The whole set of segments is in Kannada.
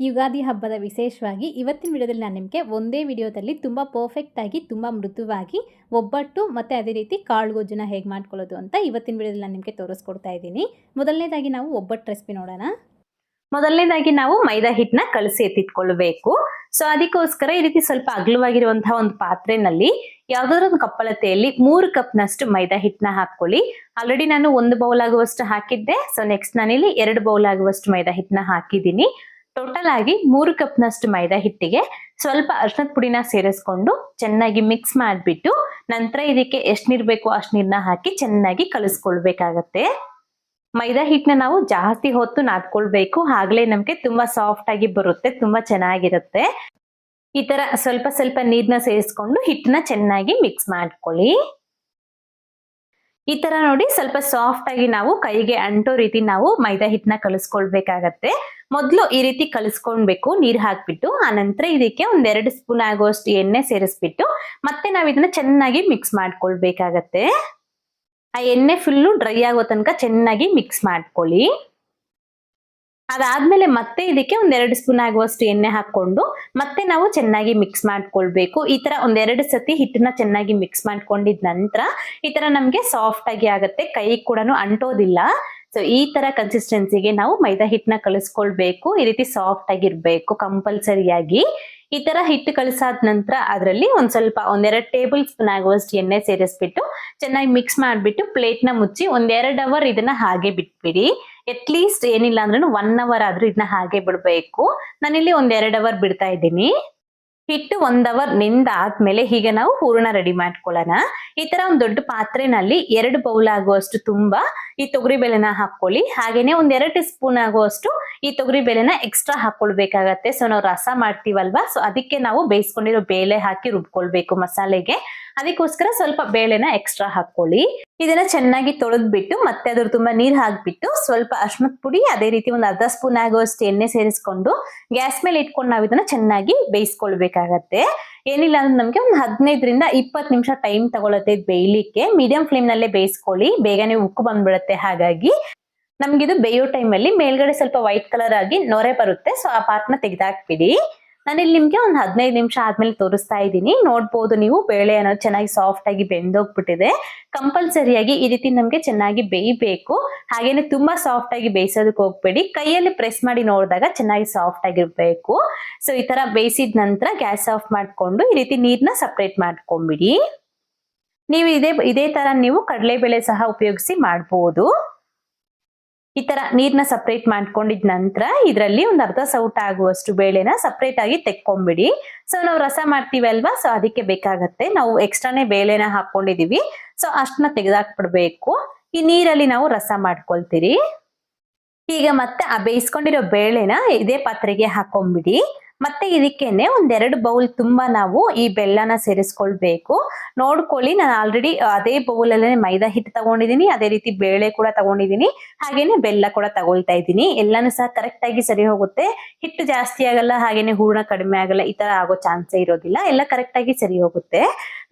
ಯುಗಾದಿ ಹಬ್ಬದ ವಿಶೇಷವಾಗಿ ಇವತ್ತಿನ ವಿಡಿಯೋದಲ್ಲಿ ನಾನು ನಿಮಗೆ ಒಂದೇ ವಿಡಿಯೋದಲ್ಲಿ ತುಂಬ ಪರ್ಫೆಕ್ಟಾಗಿ ತುಂಬ ಮೃದುವಾಗಿ, ಒಬ್ಬಟ್ಟು ಮತ್ತು ಅದೇ ರೀತಿ ಕಾಳು ಗೊಜ್ಜನ್ನ ಹೇಗೆ ಮಾಡ್ಕೊಳ್ಳೋದು ಅಂತ ಇವತ್ತಿನ ವಿಡಿಯೋದಲ್ಲಿ ನಾನು ನಿಮಗೆ ತೋರಿಸ್ಕೊಡ್ತಾ ಇದ್ದೀನಿ. ಮೊದಲನೇದಾಗಿ ನಾವು ಒಬ್ಬಟ್ಟು ರೆಸಿಪಿ ನೋಡೋಣ. ಮೊದಲನೇದಾಗಿ ನಾವು ಮೈದಾ ಹಿಟ್ಟನ್ನ ಕಲಸಿ ಎತ್ತಿಟ್ಕೊಳ್ಬೇಕು. ಸೊ ಅದಕ್ಕೋಸ್ಕರ ಈ ರೀತಿ ಸ್ವಲ್ಪ ಅಗಲವಾಗಿರುವಂತಹ ಒಂದು ಪಾತ್ರೆನಲ್ಲಿ ಯಾವ್ದಾದ್ರು ಒಂದು ಕಪ್ಪಳತೆಯಲ್ಲಿ ಮೂರು ಕಪ್ನಷ್ಟು ಮೈದಾ ಹಿಟ್ಟನ್ನ ಹಾಕೊಳ್ಳಿ ಆಲ್ರೆಡಿ ನಾನು ಒಂದು ಬೌಲ್ ಆಗುವಷ್ಟು ಹಾಕಿದ್ದೆ. ಸೊ ನೆಕ್ಸ್ಟ್ ನಾನಿಲ್ಲಿ ಎರಡು ಬೌಲ್ ಆಗುವಷ್ಟು ಮೈದಾ ಹಿಟ್ಟನ್ನ ಹಾಕಿದ್ದೀನಿ. ಟೋಟಲ್ ಆಗಿ ಮೂರು ಕಪ್ನಷ್ಟು ಮೈದಾ ಹಿಟ್ಟಿಗೆ ಸ್ವಲ್ಪ ಅರ್ಶನದ ಪುಡಿನ ಸೇರಿಸ್ಕೊಂಡು ಚೆನ್ನಾಗಿ ಮಿಕ್ಸ್ ಮಾಡಿಬಿಟ್ಟು ನಂತರ ಇದಕ್ಕೆ ಎಷ್ಟು ನೀರು ಬೇಕೋ ಅಷ್ಟು ನೀರನ್ನ ಹಾಕಿ ಚೆನ್ನಾಗಿ ಕಲಿಸ್ಕೊಳ್ಬೇಕಾಗತ್ತೆ. ಮೈದಾ ಹಿಟ್ಟನ್ನ ನಾವು ಜಾಸ್ತಿ ಹೊತ್ತು ನಾದ್ಕೊಳ್ಬೇಕು. ಆಗ್ಲೇ ನಮ್ಗೆ ತುಂಬಾ ಸಾಫ್ಟ್ ಆಗಿ ಬರುತ್ತೆ, ತುಂಬಾ ಚೆನ್ನಾಗಿರುತ್ತೆ. ಈ ತರ ಸ್ವಲ್ಪ ಸ್ವಲ್ಪ ನೀರ್ನ ಸೇರಿಸ್ಕೊಂಡು ಹಿಟ್ಟನ್ನ ಚೆನ್ನಾಗಿ ಮಿಕ್ಸ್ ಮಾಡ್ಕೊಳ್ಳಿ. ಈ ತರ ನೋಡಿ ಸ್ವಲ್ಪ ಸಾಫ್ಟ್ ಆಗಿ ನಾವು ಕೈಗೆ ಅಂಟೋ ರೀತಿ ನಾವು ಮೈದಾ ಹಿಟ್ಟನ್ನ ಕಲಿಸ್ಕೊಳ್ಬೇಕಾಗತ್ತೆ. ಮೊದಲು ಈ ರೀತಿ ಕಲಿಸ್ಕೊಳ್ಬೇಕು ನೀರ್ ಹಾಕ್ಬಿಟ್ಟು ಆನಂತರ ನಂತರ ಇದಕ್ಕೆ ಒಂದೆರಡು ಸ್ಪೂನ್ ಆಗುವಷ್ಟು ಎಣ್ಣೆ ಸೇರಿಸ್ಬಿಟ್ಟು, ಮತ್ತೆ ನಾವು ಇದನ್ನ ಚೆನ್ನಾಗಿ ಮಿಕ್ಸ್ ಮಾಡ್ಕೊಳ್ಬೇಕಾಗತ್ತೆ. ಆ ಎಣ್ಣೆ ಫುಲ್ಲು ಡ್ರೈ ಆಗೋ ತನಕ ಚೆನ್ನಾಗಿ ಮಿಕ್ಸ್ ಮಾಡ್ಕೊಳ್ಳಿ. ಅದಾದ್ಮೇಲೆ ಮತ್ತೆ ಇದಕ್ಕೆ ಒಂದೆರಡು ಸ್ಪೂನ್ ಆಗುವಷ್ಟು ಎಣ್ಣೆ ಹಾಕೊಂಡು ಮತ್ತೆ ನಾವು ಚೆನ್ನಾಗಿ ಮಿಕ್ಸ್ ಮಾಡ್ಕೊಳ್ಬೇಕು. ಈ ತರ ಒಂದೆರಡು ಸತಿ ಹಿಟ್ಟನ್ನ ಚೆನ್ನಾಗಿ ಮಿಕ್ಸ್ ಮಾಡ್ಕೊಂಡಿದ ನಂತರ ಈ ತರ ನಮ್ಗೆ ಸಾಫ್ಟ್ ಆಗಿ ಆಗತ್ತೆ. ಕೈ ಕೂಡ ಅಂಟೋದಿಲ್ಲ. ಸೊ ಈ ತರ ಕನ್ಸಿಸ್ಟೆನ್ಸಿಗೆ ನಾವು ಮೈದಾ ಹಿಟ್ಟನ್ನ ಕಳಿಸ್ಕೊಳ್ಬೇಕು ಈ ರೀತಿ ಸಾಫ್ಟ್ ಆಗಿರ್ಬೇಕು ಕಂಪಲ್ಸರಿಯಾಗಿ ಈ ತರ ಹಿಟ್ಟು ಕಳಿಸಾದ ನಂತರ ಅದರಲ್ಲಿ ಒಂದ್ ಸ್ವಲ್ಪ ಒಂದೆರಡು ಟೇಬಲ್ ಸ್ಪೂನ್ ಆಗುವಷ್ಟು ಎಣ್ಣೆ ಸೇರಿಸ್ಬಿಟ್ಟು ಚೆನ್ನಾಗಿ ಮಿಕ್ಸ್ ಮಾಡಿಬಿಟ್ಟು ಪ್ಲೇಟ್ನ ಮುಚ್ಚಿ ಒಂದೆರಡು ಅವರ್ ಇದನ್ನ ಹಾಗೆ ಬಿಟ್ಬಿಡಿ. ಅಟ್ಲೀಸ್ಟ್ ಏನಿಲ್ಲ ಅಂದ್ರೂ ಒನ್ ಅವರ್ ಆದ್ರೂ ಇದನ್ನ ಹಾಗೆ ಬಿಡಬೇಕು. ನಾನಿಲ್ಲಿ ಒಂದೆರಡು ಅವರ್ ಬಿಡ್ತಾ ಇದ್ದೀನಿ. ಹಿಟ್ಟು ಒಂದ್ ಅವರ್ ನಿಂದಾದ್ಮೇಲೆ ಹೀಗೆ ನಾವು ಹೂರಣ ರೆಡಿ ಮಾಡ್ಕೊಳ್ಳೋಣ. ಈ ತರ ಒಂದ್ ದೊಡ್ಡ ಪಾತ್ರೆನಲ್ಲಿ ಎರಡು ಬೌಲ್ ಆಗುವಷ್ಟು ತುಂಬಾ ಈ ತೊಗರಿ ಬೇಳೆನ ಹಾಕೊಳ್ಳಿ ಹಾಗೇನೆ ಒಂದ್ ಎರಡು ಸ್ಪೂನ್ ಆಗುವಷ್ಟು ಈ ತೊಗರಿ ಬೇಳೆನ ಎಕ್ಸ್ಟ್ರಾ ಹಾಕೊಳ್ಬೇಕಾಗತ್ತೆ ಸೊ ನಾವು ರಸ ಮಾಡ್ತೀವಲ್ವಾ? ಸೊ ಅದಕ್ಕೆ ನಾವು ಬೇಯಿಸ್ಕೊಂಡಿರೋ ಬೇಳೆ ಹಾಕಿ ರುಬ್ಕೊಳ್ಬೇಕು ಮಸಾಲೆಗೆ. ಅದಕ್ಕೋಸ್ಕರ ಸ್ವಲ್ಪ ಬೇಳೆನ ಎಕ್ಸ್ಟ್ರಾ ಹಾಕೊಳ್ಳಿ. ಇದನ್ನ ಚೆನ್ನಾಗಿ ತೊಳೆದ್ಬಿಟ್ಟು ಮತ್ತೆ ಅದ್ರ ತುಂಬಾ ನೀರ್ ಹಾಕ್ಬಿಟ್ಟು ಸ್ವಲ್ಪ ಅಶ್ಮತ್ ಪುಡಿ, ಅದೇ ರೀತಿ ಒಂದು ಅರ್ಧ ಸ್ಪೂನ್ ಆಗುವಷ್ಟು ಎಣ್ಣೆ ಸೇರಿಸ್ಕೊಂಡು ಗ್ಯಾಸ್ ಮೇಲೆ ಇಟ್ಕೊಂಡು ನಾವು ಇದನ್ನ ಚೆನ್ನಾಗಿ ಬೇಯಿಸ್ಕೊಳ್ಬೇಕಾಗತ್ತೆ. ಏನಿಲ್ಲ ಅಂದ್ರೆ ನಮ್ಗೆ ಒಂದು ಹದಿನೈದರಿಂದ ಇಪ್ಪತ್ತು ನಿಮಿಷ ಟೈಮ್ ತಗೊಳತ್ತೆ ಬೇಯಲಿಕ್ಕೆ. ಮೀಡಿಯಂ ಫ್ಲೇಮ್ ನಲ್ಲೇ ಬೇಯಿಸ್ಕೊಳ್ಳಿ. ಬೇಗನೆ ಉಕ್ಕು ಬಂದ್ಬಿಡುತ್ತೆ ಹಾಗಾಗಿ. ನಮ್ಗಿದು ಬೇಯೋ ಟೈಮಲ್ಲಿ ಮೇಲ್ಗಡೆ ಸ್ವಲ್ಪ ವೈಟ್ ಕಲರ್ ಆಗಿ ನೊರೆ ಬರುತ್ತೆ. ಸೊ ಆ ಪಾರ್ಟ್ನ ತೆಗೆದಾಕ್ಬಿಡಿ. ನಾನಿಲ್ಲಿ ನಿಮ್ಗೆ ಒಂದು ಹದಿನೈದು ನಿಮಿಷ ಆದ್ಮೇಲೆ ತೋರಿಸ್ತಾ ಇದ್ದೀನಿ. ನೋಡ್ಬೋದು ನೀವು ಬೇಳೆ ಅನ್ನೋದು ಚೆನ್ನಾಗಿ ಸಾಫ್ಟ್ ಆಗಿ ಬೆಂದೋಗ್ಬಿಟ್ಟಿದೆ. ಕಂಪಲ್ಸರಿಯಾಗಿ ಈ ರೀತಿ ನಮ್ಗೆ ಚೆನ್ನಾಗಿ ಬೇಯಬೇಕು. ಹಾಗೇನೆ ತುಂಬಾ ಸಾಫ್ಟ್ ಆಗಿ ಬೇಯಿಸೋದಕ್ಕೆ ಹೋಗ್ಬೇಡಿ. ಕೈಯಲ್ಲಿ ಪ್ರೆಸ್ ಮಾಡಿ ನೋಡಿದಾಗ ಚೆನ್ನಾಗಿ ಸಾಫ್ಟ್ ಆಗಿರ್ಬೇಕು. ಸೊ ಈ ತರ ಬೇಯಿಸಿದ ನಂತರ ಗ್ಯಾಸ್ ಆಫ್ ಮಾಡ್ಕೊಂಡು ಈ ರೀತಿ ನೀರ್ನ ಸಪ್ರೇಟ್ ಮಾಡ್ಕೊಂಬಿಡಿ. ನೀವು ಇದೇ ಇದೇ ತರ ನೀವು ಕಡಲೆ ಬೆಳೆ ಸಹ ಉಪಯೋಗಿಸಿ ಮಾಡಬಹುದು ಈ ತರ ನೀರ್ನ ಸಪ್ರೇಟ್ ಮಾಡ್ಕೊಂಡಿದ ನಂತರ ಇದರಲ್ಲಿ ಒಂದು ಅರ್ಧ ಸೌಟ್ ಆಗುವಷ್ಟು ಬೇಳೆನ ಸಪ್ರೇಟ್ ಆಗಿ ತೆಕ್ಕೊಂಬಿಡಿ. ಸೊ ನಾವು ರಸ ಮಾಡ್ತೀವಿ ಅಲ್ವಾ ಸೊ ಅದಕ್ಕೆ ಬೇಕಾಗತ್ತೆ. ನಾವು ಎಕ್ಸ್ಟ್ರಾನೇ ಬೇಳೆನ ಹಾಕೊಂಡಿದೀವಿ. ಸೊ ಅಷ್ಟನ್ನ ತೆಗೆದಾಕ್ಬಿಡ್ಬೇಕು. ಈ ನೀರಲ್ಲಿ ನಾವು ರಸ ಮಾಡ್ಕೊಳ್ತೀರಿ. ಈಗ ಮತ್ತೆ ಆ ಬೇಯಿಸ್ಕೊಂಡಿರೋ ಬೇಳೆನ ಇದೇ ಪಾತ್ರೆಗೆ ಹಾಕೊಂಡ್ಬಿಡಿ ಮತ್ತೆ ಇದಕ್ಕೇನೆ ಒಂದೆರಡು ಬೌಲ್ ತುಂಬಾ ನಾವು ಈ ಬೆಲ್ಲನ ಸೇರಿಸ್ಕೊಳ್ಬೇಕು. ನೋಡ್ಕೊಳ್ಳಿ, ನಾನು ಆಲ್ರೆಡಿ ಅದೇ ಬೌಲಲ್ಲೇ ಮೈದಾ ಹಿಟ್ಟು ತಗೊಂಡಿದ್ದೀನಿ ಅದೇ ರೀತಿ ಬೇಳೆ ಕೂಡ ತಗೊಂಡಿದ್ದೀನಿ ಹಾಗೇನೆ ಬೆಲ್ಲ ಕೂಡ ತಗೊಳ್ತಾ ಇದ್ದೀನಿ. ಎಲ್ಲಾನು ಸಹ ಕರೆಕ್ಟ್ ಆಗಿ ಸರಿ ಹೋಗುತ್ತೆ. ಹಿಟ್ಟು ಜಾಸ್ತಿ ಆಗಲ್ಲ, ಹಾಗೇನೆ ಹೂರ್ಣ ಕಡಿಮೆ ಆಗಲ್ಲ, ಈ ತರ ಆಗೋ ಚಾನ್ಸೇ ಇರೋದಿಲ್ಲ. ಎಲ್ಲ ಕರೆಕ್ಟ್ ಆಗಿ ಸರಿ ಹೋಗುತ್ತೆ.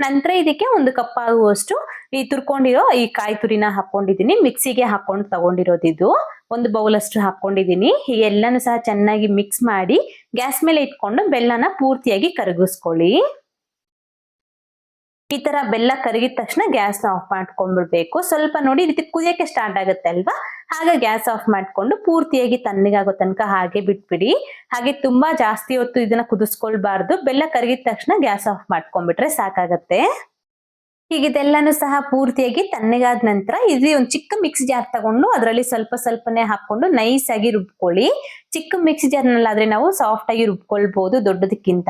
ನಂತರ ಇದಕ್ಕೆ ಒಂದು ಕಪ್ ಆಗುವಷ್ಟು ಈ ತುರ್ಕೊಂಡಿರೋ ಈ ಕಾಯಿ ತುರಿನ ಹಾಕೊಂಡಿದ್ದೀನಿ. ಮಿಕ್ಸಿಗೆ ಹಾಕೊಂಡು ತಗೊಂಡಿರೋದು ಇದು. ಒಂದು ಬೌಲ್ ಅಷ್ಟು ಹಾಕೊಂಡಿದ್ದೀನಿ. ಹೀಗೆ ಎಲ್ಲಾನು ಸಹ ಚೆನ್ನಾಗಿ ಮಿಕ್ಸ್ ಮಾಡಿ ಗ್ಯಾಸ್ ಮೇಲೆ ಇಟ್ಕೊಂಡು ಬೆಲ್ಲನ ಪೂರ್ತಿಯಾಗಿ ಕರಗಿಸ್ಕೊಳ್ಳಿ. ಈ ತರ ಬೆಲ್ಲ ಕರಗಿದ ತಕ್ಷಣ ಗ್ಯಾಸ್ ಆಫ್ ಮಾಡ್ಕೊಂಡ್ಬಿಡ್ಬೇಕು. ಸ್ವಲ್ಪ ನೋಡಿ ಈ ರೀತಿ ಕುದಿಯಕ್ಕೆ ಸ್ಟಾರ್ಟ್ ಆಗುತ್ತೆ ಅಲ್ವಾ? ಆಗ ಗ್ಯಾಸ್ ಆಫ್ ಮಾಡ್ಕೊಂಡು ಪೂರ್ತಿಯಾಗಿ ತಣ್ಣಗಾಗೋ ತನಕ ಹಾಗೆ ಬಿಟ್ಬಿಡಿ. ಹಾಗೆ ತುಂಬಾ ಜಾಸ್ತಿ ಹೊತ್ತು ಇದನ್ನ ಕುದಿಸ್ಕೊಳ್ಬಾರ್ದು. ಬೆಲ್ಲ ಕರಗಿದ ತಕ್ಷಣ ಗ್ಯಾಸ್ ಆಫ್ ಮಾಡ್ಕೊಂಡ್ಬಿಟ್ರೆ ಸಾಕಾಗತ್ತೆ. ಈಗ ಇದೆಲ್ಲಾನು ಸಹ ಪೂರ್ತಿಯಾಗಿ ತಣ್ಣಗಾದ ನಂತರ ಇಲ್ಲಿ ಒಂದು ಚಿಕ್ಕ ಮಿಕ್ಸ್ ಜಾರ್ ತಗೊಂಡು ಅದರಲ್ಲಿ ಸ್ವಲ್ಪ ಸ್ವಲ್ಪನೇ ಹಾಕೊಂಡು ನೈಸ್ ಆಗಿ ರುಬ್ಕೊಳ್ಳಿ. ಚಿಕ್ಕ ಮಿಕ್ಸ್ ಜಾರ್ನಲ್ಲಾದ್ರೆ ನಾವು ಸಾಫ್ಟ್ ಆಗಿ ರುಬ್ಕೊಳ್ಬಹುದು ದೊಡ್ಡದಕ್ಕಿಂತ.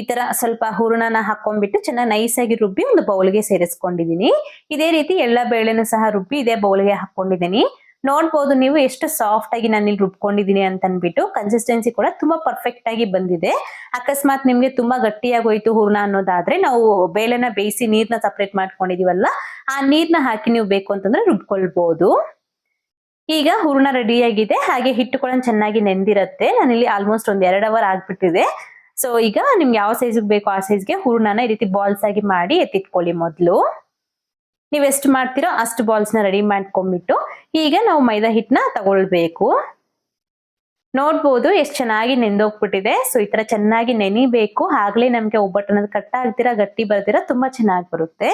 ಈ ತರ ಸ್ವಲ್ಪ ಹೂರಣನ ಹಾಕೊಂಡ್ಬಿಟ್ಟು ಚೆನ್ನಾಗಿ ನೈಸ್ ಆಗಿ ರುಬ್ಬಿ ಒಂದು ಬೌಲ್ಗೆ ಸೇರಿಸ್ಕೊಂಡಿದೀನಿ. ಇದೇ ರೀತಿ ಎಲ್ಲ ಬೇಳೆನೂ ಸಹ ರುಬ್ಬಿ ಇದೇ ಬೌಲ್ಗೆ ಹಾಕೊಂಡಿದ್ದೀನಿ ನೋಡ್ಬೋದು ನೀವು ಎಷ್ಟು ಸಾಫ್ಟ್ ಆಗಿ ನಾನು ಇಲ್ಲಿ ರುಬ್ಕೊಂಡಿದ್ದೀನಿ ಅಂತ ಅನ್ಬಿಟ್ಟು ಕನ್ಸಿಸ್ಟೆನ್ಸಿ ಕೂಡ ತುಂಬಾ ಪರ್ಫೆಕ್ಟ್ ಆಗಿ ಬಂದಿದೆ. ಅಕಸ್ಮಾತ್ ನಿಮ್ಗೆ ತುಂಬಾ ಗಟ್ಟಿಯಾಗಿ ಹೋಯ್ತು ಹೂರ್ಣ ಅನ್ನೋದಾದ್ರೆ ನಾವು ಬೇಳೆನ ಬೇಯಿಸಿ ನೀರ್ನ ಸಪ್ರೇಟ್ ಮಾಡ್ಕೊಂಡಿದೀವಲ್ಲ, ಆ ನೀರ್ನ ಹಾಕಿ ನೀವು ಬೇಕು ಅಂತಂದ್ರೆ ರುಬ್ಕೊಳ್ಬಹುದು ಈಗ ಹೂರ್ಣ ರೆಡಿಯಾಗಿದೆ ಹಾಗೆ ಹಿಟ್ಟು ಕೂಡ ಚೆನ್ನಾಗಿ ನೆಂದಿರತ್ತೆ. ಇಲ್ಲಿ ಆಲ್ಮೋಸ್ಟ್ ಒಂದ್ ಎರಡ್ ಅವರ್ ಆಗ್ಬಿಟ್ಟಿದೆ. ಸೊ ಈಗ ನಿಮ್ಗೆ ಯಾವ ಸೈಜ್ ಬೇಕು ಆ ಸೈಜ್ಗೆ ಹೂರ್ಣನ ಈ ರೀತಿ ಬಾಲ್ಸ್ ಆಗಿ ಮಾಡಿ ಎತ್ತಿಟ್ಕೊಳ್ಳಿ ಮೊದಲು. ನೀವು ಎಷ್ಟು ಮಾಡ್ತೀರೋ ಅಷ್ಟು ಬಾಲ್ಸ್ನ ರೆಡಿ ಮಾಡ್ಕೊಂಡ್ಬಿಟ್ಟು ಈಗ ನಾವು ಮೈದಾ ಹಿಟ್ಟನ್ನ ತಗೊಳ್ಬೇಕು. ನೋಡ್ಬೋದು ಎಷ್ಟು ಚೆನ್ನಾಗಿ ನೆಂದೋಗ್ಬಿಟ್ಟಿದೆ. ಸೊ ಈ ತರ ಚೆನ್ನಾಗಿ ನೆನಿಬೇಕು. ಆಗ್ಲೇ ನಮ್ಗೆ ಒಬ್ಬಟ್ಟು ಅನ್ನೋದು ಕಟ್ಟ ಗಟ್ಟಿ ಬರ್ದಿರಾ ತುಂಬಾ ಚೆನ್ನಾಗಿ ಬರುತ್ತೆ.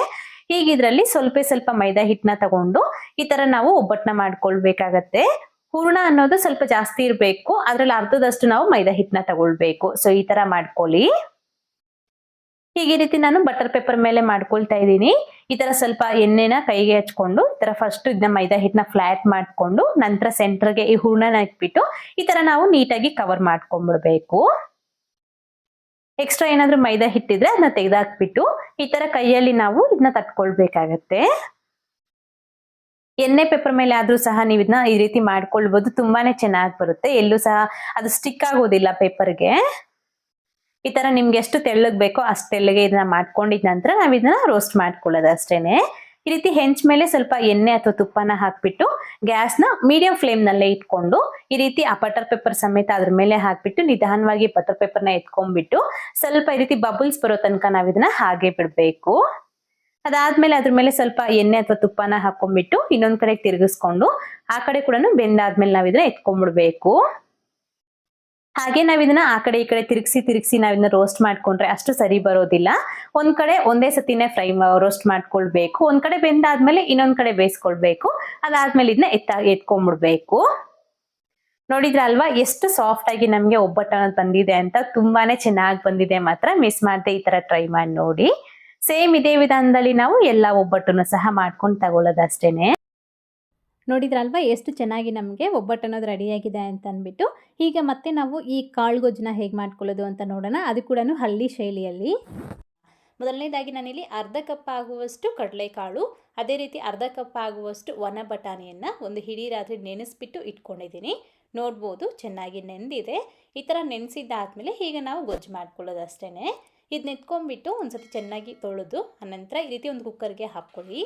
ಈಗ ಇದ್ರಲ್ಲಿ ಸ್ವಲ್ಪ ಸ್ವಲ್ಪ ಮೈದಾ ಹಿಟ್ಟನ್ನ ತಗೊಂಡು ಈ ತರ ನಾವು ಒಬ್ಬಟ್ಟನ್ನ ಮಾಡ್ಕೊಳ್ಬೇಕಾಗತ್ತೆ. ಹೂರ್ಣ ಅನ್ನೋದು ಸ್ವಲ್ಪ ಜಾಸ್ತಿ ಇರಬೇಕು. ಅದ್ರಲ್ಲಿ ಅರ್ಧದಷ್ಟು ನಾವು ಮೈದಾ ಹಿಟ್ಟನ್ನ ತಗೊಳ್ಬೇಕು. ಸೊ ಈ ತರ ಮಾಡ್ಕೊಳ್ಳಿ. ಹೀಗೆ ಈ ರೀತಿ ನಾನು ಬಟರ್ ಪೇಪರ್ ಮೇಲೆ ಮಾಡ್ಕೊಳ್ತಾ ಇದ್ದೀನಿ. ಈ ತರ ಸ್ವಲ್ಪ ಎಣ್ಣೆನ ಕೈಗೆ ಹಚ್ಕೊಂಡು, ಈ ತರ ಫಸ್ಟ್ ಇದನ್ನ ಮೈದಾ ಹಿಟ್ಟನ್ನ ಫ್ಲಾಟ್ ಮಾಡ್ಕೊಂಡು, ನಂತರ ಸೆಂಟರ್ಗೆ ಈ ಹೂರ್ಣನ ಇಟ್ಬಿಟ್ಟು, ಈ ತರ ನಾವು ನೀಟಾಗಿ ಕವರ್ ಮಾಡ್ಕೊಂಡ್ಬಿಡ್ಬೇಕು ಎಕ್ಸ್ಟ್ರಾ ಏನಾದ್ರೂ ಮೈದಾ ಹಿಟ್ಟಿದ್ರೆ ಅದನ್ನ ತೆಗೆದಾಕ್ಬಿಟ್ಟು, ಈ ತರ ಕೈಯಲ್ಲಿ ನಾವು ಇದನ್ನ ತಟ್ಕೊಳ್ಬೇಕಾಗತ್ತೆ. ಎಣ್ಣೆ ಪೇಪರ್ ಮೇಲೆ ಆದ್ರೂ ಸಹ ನೀವು ಇದನ್ನ ಈ ರೀತಿ ಮಾಡ್ಕೊಳ್ಬಹುದು ತುಂಬಾನೇ ಚೆನ್ನಾಗಿ ಬರುತ್ತೆ. ಎಲ್ಲೂ ಸಹ ಅದು ಸ್ಟಿಕ್ ಆಗೋದಿಲ್ಲ ಪೇಪರ್ಗೆ ಈ ತರ ನಿಮ್ಗೆ ಎಷ್ಟು ತೆಳ್ಳಗ್ ಬೇಕೋ ಅಷ್ಟು ತೆಳ್ಳಗೆ ಇದನ್ನ ಮಾಡ್ಕೊಂಡಿದ್ ನಂತರ ನಾವ್ ಇದನ್ನ ರೋಸ್ಟ್ ಮಾಡ್ಕೊಳ್ಳೋದು ಅಷ್ಟೇನೆ. ಈ ರೀತಿ ಹೆಂಚ್ ಮೇಲೆ ಸ್ವಲ್ಪ ಎಣ್ಣೆ ಅಥವಾ ತುಪ್ಪನ ಹಾಕ್ಬಿಟ್ಟು ಗ್ಯಾಸ್ನ ಮೀಡಿಯಂ ಫ್ಲೇಮ್ ನಲ್ಲೇ ಇಟ್ಕೊಂಡು ಈ ರೀತಿ ಆ ಬಟರ್ ಪೇಪರ್ ಸಮೇತ ಅದ್ರ ಮೇಲೆ ಹಾಕ್ಬಿಟ್ಟು ನಿಧಾನವಾಗಿ ಬಟರ್ ಪೇಪರ್ನ ಎತ್ಕೊಂಡ್ಬಿಟ್ಟು ಸ್ವಲ್ಪ ಈ ರೀತಿ ಬಬಲ್ಸ್ ಬರೋ ತನಕ ನಾವ್ ಇದನ್ನ ಹಾಗೆ ಬಿಡ್ಬೇಕು. ಅದಾದ್ಮೇಲೆ ಅದ್ರ ಮೇಲೆ ಸ್ವಲ್ಪ ಎಣ್ಣೆ ಅಥವಾ ತುಪ್ಪನ ಹಾಕೊಂಡ್ಬಿಟ್ಟು ಇನ್ನೊಂದ್ ಕಡೆ ತಿರುಗಿಸ್ಕೊಂಡು ಆ ಕಡೆ ಕೂಡ ಬೆಂದಾದ್ಮೇಲೆ ನಾವ್ ಇದನ್ನ ಎತ್ಕೊಂಡ್ಬಿಡ್ಬೇಕು. ಹಾಗೆ ನಾವ್ ಇದನ್ನ ಆ ಕಡೆ ಈ ಕಡೆ ತಿರುಗಿಸಿ ತಿರುಗಿಸಿ ನಾವ್ ಇದನ್ನ ರೋಸ್ಟ್ ಮಾಡ್ಕೊಂಡ್ರೆ ಅಷ್ಟು ಸರಿ ಬರೋದಿಲ್ಲ. ಒಂದ್ ಕಡೆ ಒಂದೇ ಸತಿನೇ ಫ್ರೈ ರೋಸ್ಟ್ ಮಾಡ್ಕೊಳ್ಬೇಕು. ಒಂದ್ ಕಡೆ ಬೆಂದಾದ್ಮೇಲೆ ಇನ್ನೊಂದ್ ಕಡೆ ಬೇಯಿಸ್ಕೊಳ್ಬೇಕು. ಅದಾದ್ಮೇಲೆ ಇದನ್ನ ಎತ್ತ ಎತ್ಕೊಂಡ್ಬಿಡ್ಬೇಕು ನೋಡಿದ್ರಲ್ವಾ, ಎಷ್ಟು ಸಾಫ್ಟ್ ಆಗಿ ನಮ್ಗೆ ಒಬ್ಬಟ್ಟು ಬಂದಿದೆ ಅಂತ ತುಂಬಾನೇ ಚೆನ್ನಾಗಿ ಬಂದಿದೆ ಮಾತ್ರ. ಮಿಸ್ ಮಾಡದೆ ಈ ತರ ಟ್ರೈ ಮಾಡಿ ನೋಡಿ. ಸೇಮ್ ಇದೇ ವಿಧಾನದಲ್ಲಿ ನಾವು ಎಲ್ಲಾ ಒಬ್ಬಟ್ಟನ್ನು ಸಹ ಮಾಡ್ಕೊಂಡು ತಗೊಳ್ಳೋದಷ್ಟೇನೆ. ನೋಡಿದ್ರಲ್ವಾ, ಎಷ್ಟು ಚೆನ್ನಾಗಿ ನಮಗೆ ಒಬ್ಬಟ್ಟು ಅನ್ನೋದು ರೆಡಿಯಾಗಿದೆ ಅಂತ ಅಂದ್ಬಿಟ್ಟು. ಈಗ ಮತ್ತೆ ನಾವು ಈ ಕಾಳು ಗೊಜ್ಜನ್ನ ಹೇಗೆ ಮಾಡ್ಕೊಳ್ಳೋದು ಅಂತ ನೋಡೋಣ. ಅದು ಕೂಡ ಹಳ್ಳಿ ಶೈಲಿಯಲ್ಲಿ. ಮೊದಲನೇದಾಗಿ ನಾನಿಲ್ಲಿ ಅರ್ಧ ಕಪ್ ಆಗುವಷ್ಟು ಕಡಲೆಕಾಳು, ಅದೇ ರೀತಿ ಅರ್ಧ ಕಪ್ ಆಗುವಷ್ಟು ಒಣ ಬಟಾಣಿಯನ್ನು ಒಂದು ಹಿಡಿ ರಾತ್ರಿ ನೆನೆಸ್ಬಿಟ್ಟು ಇಟ್ಕೊಂಡಿದ್ದೀನಿ. ನೋಡ್ಬೋದು, ಚೆನ್ನಾಗಿ ನೆಂದಿದೆ. ಈ ಥರ ನೆನೆಸಿದ್ದಾದ್ಮೇಲೆ ಈಗ ನಾವು ಗೊಜ್ಜು ಮಾಡ್ಕೊಳ್ಳೋದು ಅಷ್ಟೇ ಇದನ್ನ ಎತ್ಕೊಂಡ್ಬಿಟ್ಟು ಸ್ವಲ್ಪ ಚೆನ್ನಾಗಿ ತೊಳೆದು, ಆನಂತರ ಈ ರೀತಿ ಒಂದು ಕುಕ್ಕರ್ಗೆ ಹಾಕ್ಕೊಳ್ಳಿ.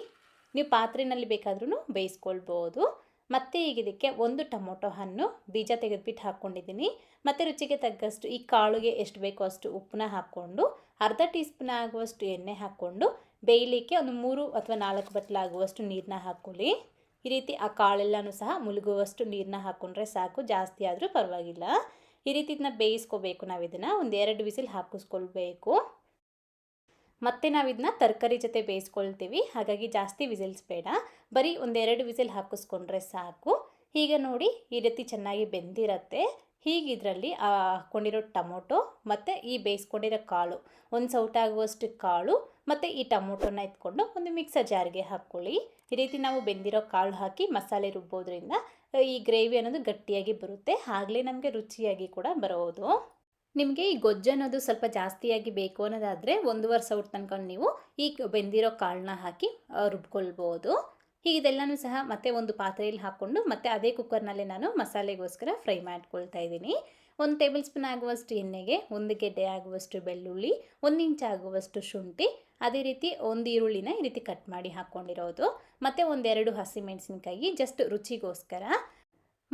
ನೀವು ಪಾತ್ರೆಯಲ್ಲಿ ಬೇಕಾದ್ರೂ ಬೇಯಿಸ್ಕೊಳ್ಬೋದು. ಮತ್ತು ಈಗ ಇದಕ್ಕೆ ಒಂದು ಟೊಮೊಟೊ ಹಣ್ಣು, ಬೀಜ ತೆಗೆದುಬಿಟ್ಟು ಹಾಕ್ಕೊಂಡಿದ್ದೀನಿ. ಮತ್ತು ರುಚಿಗೆ ತಗ್ಗಷ್ಟು ಈ ಕಾಳುಗೆ ಎಷ್ಟು ಬೇಕೋ ಅಷ್ಟು ಉಪ್ಪನ್ನ ಹಾಕ್ಕೊಂಡು, ಅರ್ಧ ಟೀ ಸ್ಪೂನ್ ಆಗುವಷ್ಟು ಎಣ್ಣೆ ಹಾಕ್ಕೊಂಡು, ಬೇಯಲಿಕ್ಕೆ ಒಂದು ಮೂರು ಅಥವಾ ನಾಲ್ಕು ಬಟ್ಲಾಗುವಷ್ಟು ನೀರನ್ನ ಹಾಕ್ಕೊಳ್ಳಿ. ಈ ರೀತಿ ಆ ಕಾಳೆಲ್ಲನೂ ಸಹ ಮುಳುಗುವಷ್ಟು ನೀರನ್ನ ಹಾಕ್ಕೊಂಡ್ರೆ ಸಾಕು, ಜಾಸ್ತಿ ಆದರೂ ಪರವಾಗಿಲ್ಲ. ಈ ರೀತಿ ಇದನ್ನ ಬೇಯಿಸ್ಕೋಬೇಕು ನಾವು ಇದನ್ನು ಒಂದು ಎರಡು ವಿಸಿಲ್ ಹಾಕಿಸ್ಕೊಳ್ಬೇಕು. ಮತ್ತು ನಾವು ಇದನ್ನ ತರಕಾರಿ ಜೊತೆ ಬೇಯಿಸ್ಕೊಳ್ತೀವಿ. ಹಾಗಾಗಿ ಜಾಸ್ತಿ ವಿಸಿಲ್ಸ್ ಬೇಡ. ಬರೀ ಒಂದೆರಡು ವಿಸಿಲ್ ಹಾಕಿಸ್ಕೊಂಡ್ರೆ ಸಾಕು. ಈಗ ನೋಡಿ, ಈ ರೀತಿ ಚೆನ್ನಾಗಿ ಬೆಂದಿರತ್ತೆ. ಹೀಗೆ ಇದರಲ್ಲಿ ಹಾಕ್ಕೊಂಡಿರೋ ಟೊಮೊಟೊ ಮತ್ತು ಈ ಬೇಯಿಸ್ಕೊಂಡಿರೋ ಕಾಳು. ಒಂದು ಸೌಟಾಗುವಷ್ಟು ಕಾಳು ಮತ್ತು ಈ ಟೊಮೊಟೊನ ಎತ್ಕೊಂಡು ಒಂದು ಮಿಕ್ಸರ್ ಜಾರಿಗೆ ಹಾಕ್ಕೊಳ್ಳಿ. ಈ ರೀತಿ ನಾವು ಬೆಂದಿರೋ ಕಾಳು ಹಾಕಿ ಮಸಾಲೆ ರುಬ್ಬೋದ್ರಿಂದ, ಈ ಗ್ರೇವಿ ಅನ್ನೋದು ಗಟ್ಟಿಯಾಗಿ ಬರುತ್ತೆ. ಆಗಲೇ ನಮಗೆ ರುಚಿಯಾಗಿ ಕೂಡ ಬರೋದು. ನಿಮಗೆ ಈ ಗೊಜ್ಜು ಅನ್ನೋದು ಸ್ವಲ್ಪ ಜಾಸ್ತಿಯಾಗಿ ಬೇಕು ಅನ್ನೋದಾದರೆ ಒಂದೂವರೆ ಸೌಟ್ ತನಕ ನೀವು ಈ ಬೆಂದಿರೋ ಕಾಳನ್ನ ಹಾಕಿ ರುಬ್ಕೊಳ್ಬೋದು. ಹೀಗೆ ಇದೆಲ್ಲನೂ ಸಹ ಮತ್ತೆ ಒಂದು ಪಾತ್ರೆಯಲ್ಲಿ ಹಾಕ್ಕೊಂಡು ಮತ್ತೆ ಅದೇ ಕುಕ್ಕರ್ನಲ್ಲೇ ನಾನು ಮಸಾಲೆಗೋಸ್ಕರ ಫ್ರೈ ಮಾಡ್ಕೊಳ್ತಾ ಇದ್ದೀನಿ. ಒಂದು ಟೇಬಲ್ ಸ್ಪೂನ್ ಆಗುವಷ್ಟು ಎಣ್ಣೆಗೆ, ಒಂದು ಗೆಡ್ಡೆ ಆಗುವಷ್ಟು ಬೆಳ್ಳುಳ್ಳಿ, ಒಂದು ಇಂಚ್ ಆಗುವಷ್ಟು ಶುಂಠಿ, ಅದೇ ರೀತಿ ಒಂದು ಈರುಳ್ಳಿನ ಈ ರೀತಿ ಕಟ್ ಮಾಡಿ ಹಾಕ್ಕೊಂಡಿರೋದು. ಮತ್ತು ಒಂದೆರಡು ಹಸಿಮೆಣಸಿನ್ಕಾಯಿ ಜಸ್ಟ್ ರುಚಿಗೋಸ್ಕರ.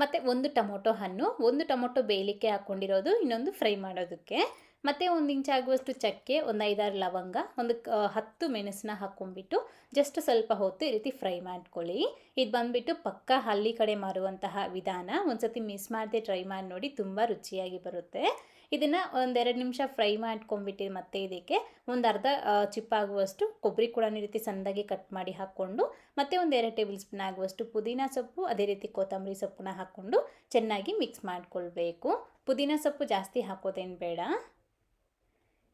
ಮತ್ತು ಒಂದು ಟೊಮೊಟೊ ಹಣ್ಣು, ಒಂದು ಟೊಮೊಟೊ ಬೇಯಲಿಕ್ಕೆ ಹಾಕ್ಕೊಂಡಿರೋದು ಇನ್ನೊಂದು ಫ್ರೈ ಮಾಡೋದಕ್ಕೆ. ಮತ್ತು ಒಂದು ಇಂಚಾಗುವಷ್ಟು ಚಕ್ಕೆ, ಒಂದು ಐದಾರು ಲವಂಗ, ಒಂದು ಹತ್ತು ಮೆಣಸನ್ನ ಹಾಕ್ಕೊಂಡ್ಬಿಟ್ಟು ಜಸ್ಟ್ ಸ್ವಲ್ಪ ಹೊತ್ತು ಈ ರೀತಿ ಫ್ರೈ ಮಾಡ್ಕೊಳ್ಳಿ. ಇದು ಬಂದುಬಿಟ್ಟು ಪಕ್ಕ ಹಳ್ಳಿ ಕಡೆ ಮಾರುವಂತಹ ವಿಧಾನ, ಒಂದ್ಸತಿ ಮಿಸ್ ಮಾಡದೆ ಟ್ರೈ ಮಾಡಿ ನೋಡಿ, ತುಂಬ ರುಚಿಯಾಗಿ ಬರುತ್ತೆ. ಇದನ್ನು ಒಂದೆರಡು ನಿಮಿಷ ಫ್ರೈ ಮಾಡ್ಕೊಂಡ್ಬಿಟ್ಟು ಮತ್ತೆ ಇದಕ್ಕೆ ಒಂದು ಅರ್ಧ ಚಿಪ್ಪಾಗುವಷ್ಟು ಕೊಬ್ಬರಿ ಕೂಡ ಈ ರೀತಿ ಸಣ್ಣದಾಗಿ ಕಟ್ ಮಾಡಿ ಹಾಕ್ಕೊಂಡು ಮತ್ತೆ ಒಂದು ಎರಡು ಟೇಬಲ್ ಸ್ಪೂನ್ ಆಗುವಷ್ಟು ಪುದೀನ ಸೊಪ್ಪು, ಅದೇ ರೀತಿ ಕೊತ್ತಂಬರಿ ಸೊಪ್ಪನ್ನ ಹಾಕ್ಕೊಂಡು ಚೆನ್ನಾಗಿ ಮಿಕ್ಸ್ ಮಾಡ್ಕೊಳ್ಬೇಕು. ಪುದೀನ ಸೊಪ್ಪು ಜಾಸ್ತಿ ಹಾಕೋದೇನು ಬೇಡ.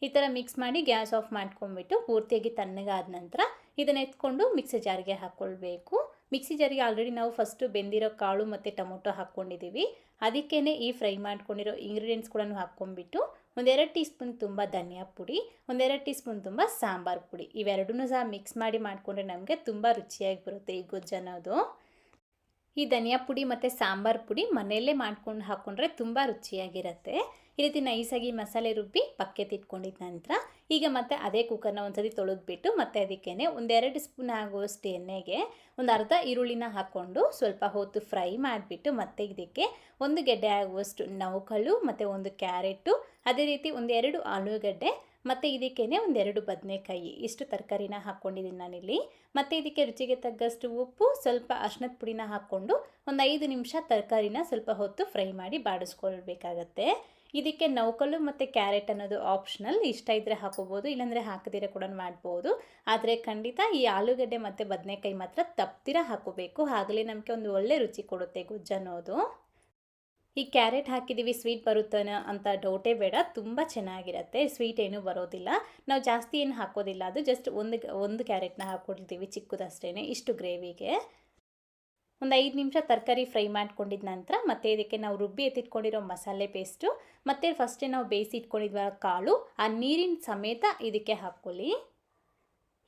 ಈ ಥರ ಮಿಕ್ಸ್ ಮಾಡಿ ಗ್ಯಾಸ್ ಆಫ್ ಮಾಡ್ಕೊಂಬಿಟ್ಟು ಪೂರ್ತಿಯಾಗಿ ತಣ್ಣಗಾದ ನಂತರ ಇದನ್ನು ಎತ್ಕೊಂಡು ಮಿಕ್ಸಿ ಜಾರಿಗೆ ಹಾಕ್ಕೊಳ್ಬೇಕು ಮಿಕ್ಸಿ ಜಾರಿಗೆ ಆಲ್ರೆಡಿ ನಾವು ಫಸ್ಟು ಬೆಂದಿರೋ ಕಾಳು ಮತ್ತು ಟೊಮೊಟೊ ಹಾಕ್ಕೊಂಡಿದ್ದೀವಿ. ಅದಕ್ಕೇ ಈ ಫ್ರೈ ಮಾಡ್ಕೊಂಡಿರೋ ಇಂಗ್ರೀಡಿಯೆಂಟ್ಸ್ ಕೂಡ ಹಾಕ್ಕೊಂಡ್ಬಿಟ್ಟು ಒಂದೆರಡು ಟೀ ಸ್ಪೂನ್ ತುಂಬ ಧನಿಯಾ ಪುಡಿ, ಒಂದೆರಡು ಟೀ ಸ್ಪೂನ್ ತುಂಬ ಸಾಂಬಾರು ಪುಡಿ. ಇವೆರಡೂ ಸಹ ಮಿಕ್ಸ್ ಮಾಡಿ ಮಾಡಿಕೊಂಡ್ರೆ ನಮಗೆ ತುಂಬ ರುಚಿಯಾಗಿ ಬರುತ್ತೆ ಈ ಗೊಜ್ಜು ಅನ್ನೋದು ಈ ಧನಿಯಾ ಪುಡಿ ಮತ್ತು ಸಾಂಬಾರು ಪುಡಿ ಮನೆಯಲ್ಲೇ ಮಾಡ್ಕೊಂಡು ಹಾಕ್ಕೊಂಡ್ರೆ ತುಂಬ ರುಚಿಯಾಗಿರುತ್ತೆ. ಈ ರೀತಿ ನೈಸಾಗಿ ಮಸಾಲೆ ರುಬ್ಬಿ ಪಕ್ಕಕ್ಕೆ ಇಟ್ಕೊಂಡಿದ್ದ ನಂತರ ಈಗ ಮತ್ತೆ ಅದೇ ಕುಕ್ಕರ್ನ ಒಂದ್ಸತಿ ತೊಳೆದ್ಬಿಟ್ಟು ಮತ್ತೆ ಅದಕ್ಕೇ ಒಂದೆರಡು ಸ್ಪೂನ್ ಆಗುವಷ್ಟು ಎಣ್ಣೆಗೆ ಒಂದು ಅರ್ಧ ಈರುಳ್ಳಿನ ಹಾಕ್ಕೊಂಡು ಸ್ವಲ್ಪ ಹೊತ್ತು ಫ್ರೈ ಮಾಡಿಬಿಟ್ಟು ಮತ್ತೆ ಇದಕ್ಕೆ ಒಂದು ಗೆಡ್ಡೆ ಆಗುವಷ್ಟು ನೌಕಳು ಮತ್ತು ಒಂದು ಕ್ಯಾರೆಟು ಅದೇ ರೀತಿ ಒಂದೆರಡು ಆಲೂಗಡ್ಡೆ ಮತ್ತು ಇದಕ್ಕೇ ಒಂದೆರಡು ಬದನೆಕಾಯಿ. ಇಷ್ಟು ತರಕಾರಿನ ಹಾಕ್ಕೊಂಡಿದ್ದೀನಿ ನಾನಿಲ್ಲಿ. ಮತ್ತು ಇದಕ್ಕೆ ರುಚಿಗೆ ತಗ್ಗಷ್ಟು ಉಪ್ಪು, ಸ್ವಲ್ಪ ಅರ್ಶಿನದ ಪುಡಿನ ಹಾಕ್ಕೊಂಡು ಒಂದು ಐದು ನಿಮಿಷ ತರಕಾರಿನ ಸ್ವಲ್ಪ ಹೊತ್ತು ಫ್ರೈ ಮಾಡಿ ಬಾಡಿಸ್ಕೊಳ್ಬೇಕಾಗತ್ತೆ. ಇದಕ್ಕೆ ನೌಕಲು ಮತ್ತು ಕ್ಯಾರೆಟ್ ಅನ್ನೋದು ಆಪ್ಷನಲ್ ಇಷ್ಟ ಇದ್ದರೆ ಹಾಕೋಬೋದು, ಇಲ್ಲಾಂದರೆ ಹಾಕದಿರ ಕೂಡ ಮಾಡ್ಬೋದು. ಆದರೆ ಖಂಡಿತ ಈ ಆಲೂಗಡ್ಡೆ ಮತ್ತು ಬದನೆಕಾಯಿ ಮಾತ್ರ ತಪ್ತಿರ ಹಾಕೋಬೇಕು. ಆಗಲೇ ನಮಗೆ ಒಂದು ಒಳ್ಳೆ ರುಚಿ ಕೊಡುತ್ತೆ ಗೊಜ್ಜು ಅನ್ನೋದು. ಈ ಕ್ಯಾರೆಟ್ ಹಾಕಿದ್ದೀವಿ, ಸ್ವೀಟ್ ಬರುತ್ತಾನ ಅಂತ ಡೌಟೇ ಬೇಡ, ತುಂಬ ಚೆನ್ನಾಗಿರುತ್ತೆ, ಸ್ವೀಟ್ ಏನೂ ಬರೋದಿಲ್ಲ. ನಾವು ಜಾಸ್ತಿ ಏನು ಹಾಕೋದಿಲ್ಲ, ಅದು ಜಸ್ಟ್ ಒಂದು ಒಂದು ಕ್ಯಾರೆಟ್ನ ಹಾಕ್ಕೊಳ್ತೀವಿ ಚಿಕ್ಕದಷ್ಟೇ ಇಷ್ಟು ಗ್ರೇವಿಗೆ. ಒಂದು ಐದು ನಿಮಿಷ ತರಕಾರಿ ಫ್ರೈ ಮಾಡ್ಕೊಂಡಿದ ನಂತರ ಮತ್ತೆ ಇದಕ್ಕೆ ನಾವು ರುಬ್ಬಿ ಎತ್ತಿಟ್ಕೊಂಡಿರೋ ಮಸಾಲೆ ಪೇಸ್ಟು, ಮತ್ತು ಫಸ್ಟೇ ನಾವು ಬೇಯಿಸಿ ಇಟ್ಕೊಂಡಿದ್ವ ಕಾಳು, ಆ ನೀರಿನ ಸಮೇತ ಇದಕ್ಕೆ ಹಾಕ್ಕೊಳ್ಳಿ.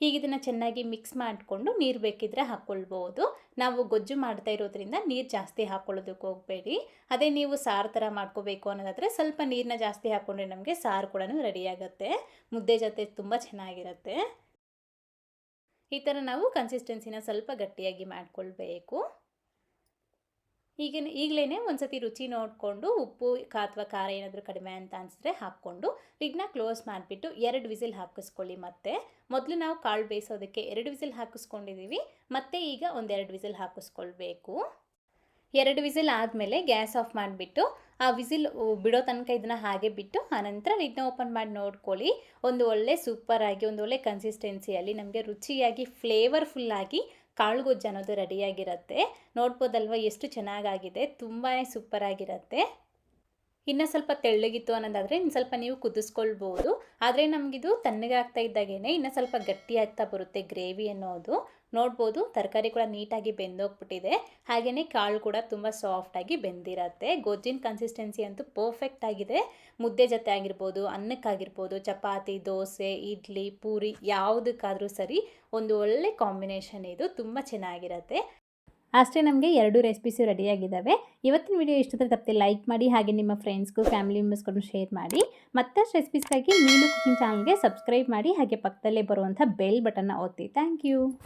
ಈಗ ಇದನ್ನು ಚೆನ್ನಾಗಿ ಮಿಕ್ಸ್ ಮಾಡಿಕೊಂಡು ನೀರು ಬೇಕಿದ್ರೆ ಹಾಕ್ಕೊಳ್ಬೋದು ನಾವು ಗೊಜ್ಜು ಮಾಡ್ತಾ ಇರೋದ್ರಿಂದ ನೀರು ಜಾಸ್ತಿ ಹಾಕ್ಕೊಳ್ಳೋದಕ್ಕೆ ಹೋಗಬೇಡಿ. ಅದೇ ನೀವು ಸಾರು ಥರ ಮಾಡ್ಕೋಬೇಕು ಅನ್ನೋದಾದರೆ ಸ್ವಲ್ಪ ನೀರನ್ನ ಜಾಸ್ತಿ ಹಾಕ್ಕೊಂಡ್ರೆ ನಮಗೆ ಸಾರು ಕೂಡ ರೆಡಿಯಾಗುತ್ತೆ ಮುದ್ದೆ ಜೊತೆ ತುಂಬ ಚೆನ್ನಾಗಿರುತ್ತೆ. ಈ ಥರ ನಾವು ಕನ್ಸಿಸ್ಟೆನ್ಸಿನ ಸ್ವಲ್ಪ ಗಟ್ಟಿಯಾಗಿ ಮಾಡ್ಕೊಳ್ಬೇಕು. ಈಗ ಈಗಲೇ ಒಂದ್ಸತಿ ರುಚಿ ನೋಡಿಕೊಂಡು ಉಪ್ಪು ಅಥವಾ ಖಾರ ಏನಾದರೂ ಕಡಿಮೆ ಅಂತ ಅನಿಸಿದ್ರೆ ಹಾಕ್ಕೊಂಡು ಲಿಡ್ನ ಕ್ಲೋಸ್ ಮಾಡಿಬಿಟ್ಟು ಎರಡು ವಿಸಿಲ್ ಹಾಕಿಸ್ಕೊಳ್ಳಿ ಮತ್ತೆ. ಮೊದಲು ನಾವು ಕಾಳು ಬೇಯಿಸೋದಕ್ಕೆ ಎರಡು ವಿಸಿಲ್ ಹಾಕಿಸ್ಕೊಂಡಿದ್ದೀವಿ ಮತ್ತೆ ಈಗ ಒಂದೆರಡು ವಿಸಿಲ್ ಹಾಕಿಸ್ಕೊಳ್ಬೇಕು. ಎರಡು ವಿಸಿಲ್ ಆದಮೇಲೆ ಗ್ಯಾಸ್ ಆಫ್ ಮಾಡಿಬಿಟ್ಟು ಆ ವಿಸಿಲ್ ಬಿಡೋ ತನಕ ಇದನ್ನು ಹಾಗೆ ಬಿಟ್ಟು ಆನಂತರ ಲಿಡ್ನ ಓಪನ್ ಮಾಡಿ ನೋಡ್ಕೊಳ್ಳಿ. ಒಂದು ಒಳ್ಳೆ ಸೂಪರಾಗಿ, ಒಂದು ಒಳ್ಳೆ ಕನ್ಸಿಸ್ಟೆನ್ಸಿಯಲ್ಲಿ ನಮಗೆ ರುಚಿಯಾಗಿ ಫ್ಲೇವರ್ಫುಲ್ಲಾಗಿ ಕಾಳುಗೊಜ್ಜು ಅನ್ನೋದು ರೆಡಿಯಾಗಿರುತ್ತೆ. ನೋಡ್ಬೋದಲ್ವ ಎಷ್ಟು ಚೆನ್ನಾಗಾಗಿದೆ. ತುಂಬಾ ಸೂಪರಾಗಿರುತ್ತೆ. ಇನ್ನು ಸ್ವಲ್ಪ ತೆಳ್ಳಗಿತ್ತು ಅನ್ನೋದಾದರೆ ಇನ್ನು ಸ್ವಲ್ಪ ನೀವು ಕುದಿಸ್ಕೊಳ್ಬೋದು. ಆದರೆ ನಮಗಿದು ತಣ್ಣಗಾಗ್ತಾ ಇದ್ದಾಗೇ ಇನ್ನು ಸ್ವಲ್ಪ ಗಟ್ಟಿ ಆಗ್ತಾ ಬರುತ್ತೆ ಗ್ರೇವಿ ಅನ್ನೋದು. ನೋಡ್ಬೋದು ತರಕಾರಿ ಕೂಡ ನೀಟಾಗಿ ಬೆಂದೋಗ್ಬಿಟ್ಟಿದೆ. ಹಾಗೆಯೇ ಕಾಳು ಕೂಡ ತುಂಬ ಸಾಫ್ಟಾಗಿ ಬೆಂದಿರತ್ತೆ. ಗೊಜ್ಜಿನ ಕನ್ಸಿಸ್ಟೆನ್ಸಿ ಅಂತೂ ಪರ್ಫೆಕ್ಟ್ ಆಗಿದೆ. ಮುದ್ದೆ ಜೊತೆ ಆಗಿರ್ಬೋದು, ಅನ್ನಕ್ಕಾಗಿರ್ಬೋದು, ಚಪಾತಿ, ದೋಸೆ, ಇಡ್ಲಿ, ಪೂರಿ ಯಾವುದಕ್ಕಾದರೂ ಸರಿ ಒಂದು ಒಳ್ಳೆ ಕಾಂಬಿನೇಷನ್ ಇದು ತುಂಬ ಚೆನ್ನಾಗಿರತ್ತೆ. ಅಷ್ಟೇ ನಮಗೆ ಎರಡು ರೆಸಿಪೀಸು ರೆಡಿಯಾಗಿದ್ದಾವೆ ಇವತ್ತಿನ ವಿಡಿಯೋ ಇಷ್ಟದ ತಪ್ಪದೆ ಲೈಕ್ ಮಾಡಿ, ಹಾಗೆ ನಿಮ್ಮ ಫ್ರೆಂಡ್ಸ್ಗೂ ಫ್ಯಾಮಿಲಿ ಮೆಂಬರ್ಸ್ಗೂ ಶೇರ್ ಮಾಡಿ. ಮತ್ತಷ್ಟು ರೆಸಿಪೀಸ್ಗಾಗಿ ನೀನು ಕುಕಿಂಗ್ ಚಾನಲ್ಗೆ ಸಬ್ಸ್ಕ್ರೈಬ್ ಮಾಡಿ, ಹಾಗೆ ಪಕ್ಕದಲ್ಲೇ ಬರುವಂಥ ಬೆಲ್ ಬಟನ್ನ ಒತ್ತಿ. Thank you